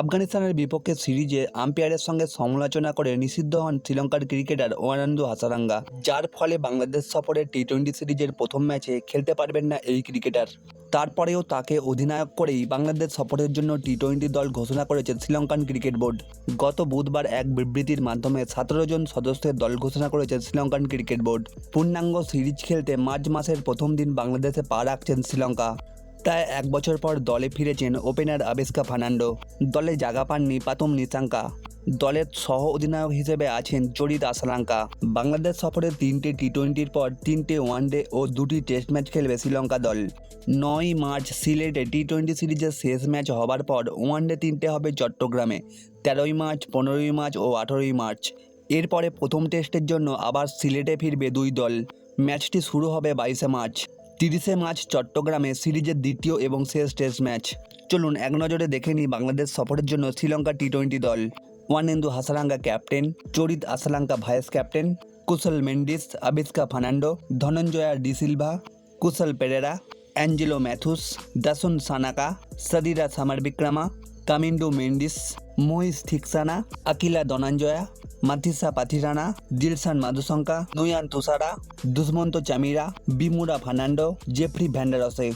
আফগানিস্তানের বিপক্ষে সিরিজে আম্পায়ারের সঙ্গে সমালোচনা করে নিষিদ্ধ হন শ্রীলঙ্কার ক্রিকেটার ওয়ানান্দু হাসারাঙ্গা, যার ফলে বাংলাদেশ সফরে টি টোয়েন্টি সিরিজের প্রথম ম্যাচে খেলতে পারবেন না এই ক্রিকেটার। তারপরেও তাকে অধিনায়ক করেই বাংলাদেশ সফরের জন্য টি টোয়েন্টি দল ঘোষণা করেছে শ্রীলঙ্কান ক্রিকেট বোর্ড। গত বুধবার এক বিবৃতির মাধ্যমে সতেরো জন সদস্যের দল ঘোষণা করেছে শ্রীলঙ্কান ক্রিকেট বোর্ড। পূর্ণাঙ্গ সিরিজ খেলতে মার্চ মাসের প্রথম দিন বাংলাদেশে পা রাখছেন শ্রীলঙ্কা। প্রায় এক বছর পর দলে ফিরেছেন ওপেনার আবেস্কা ফার্নান্ডো। দলে জাগা পাননি পাতুম নিসাঙ্কা দলের সহ অধিনায়ক হিসেবে আছেন চরিত আসালাঙ্কা বাংলাদেশ সফরে তিনটে টি টোয়েন্টির পর তিনটে ওয়ানডে ও দুটি টেস্ট ম্যাচ খেলবে শ্রীলঙ্কা দল। নয় মার্চ সিলেটে টি টোয়েন্টি সিরিজের শেষ ম্যাচ হবার পর ওয়ানডে তিনটে হবে চট্টগ্রামে। তেরোই মার্চ, পনেরোই মার্চ ও আঠেরোই মার্চ। এরপরে প্রথম টেস্টের জন্য আবার সিলেটে ফিরবে দুই দল। ম্যাচটি শুরু হবে বাইশে মার্চ। তিরিশে মার্চ চট্টগ্রামে সিরিজের দ্বিতীয় এবং শেষ টেস্ট ম্যাচ। চলুন এক নজরে দেখে নিই বাংলাদেশ সফরের জন্য শ্রীলঙ্কা টি টোয়েন্টি দল। Wanindu Hasaranga captain, Charith Asalanka vice captain, Kusal Mendis, Avishka Fernando, Dhananjaya de Silva Kusal Perera, Angelo Mathews, Dasun Shanaka, Sadeera Samarawickrama Kamindu Mendis Maheesh Theekshana Akila Dananjaya Matheesha Pathirana Dilshan Madushanka, Nuwan Thushara, Dushmantha Chameera, Binura Fernando, Jeffrey Vandersay